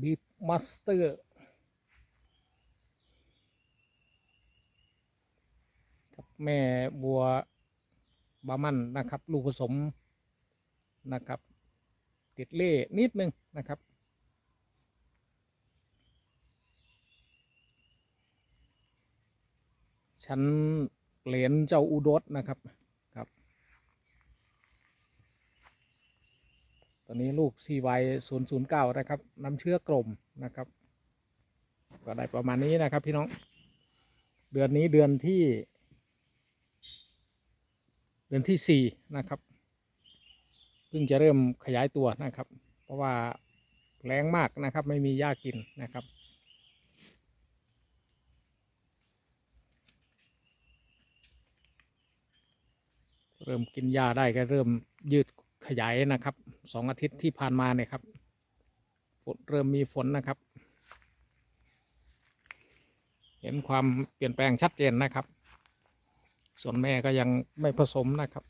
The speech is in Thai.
บีฟมาสเตอร์กับแม่บัวบามันนะครับ ลูกผสมนะครับ ติดเล่นิดนึงนะครับชั้นเหรียญเจ้าอุดรนะครับครับ ต อนนี้ลูก CY 0 0 9 นะครับน้ำเชื้อกลมนะครับ ก็ได้ประมาณนี้นะครับพี่น้อง เดือนนี้เดือนที่ เดือนที่ 4 นะครับเพิ่งจะเริ่มขยายตัวนะครับ เพราะว่าแรงมากนะครับไม่มีหญ้ากินนะครับเริ่มกินหญ้าได้ก็เริ่มยืด ขยายนะครับสองอาทิตย์ที่ผ่านมาเนี่ยครับฝนเริ่มมีฝนนะครับ เห็นความเปลี่ยนแปลงชัดเจนนะครับ ส่วนแม่ก็ยังไม่ผสมนะครับ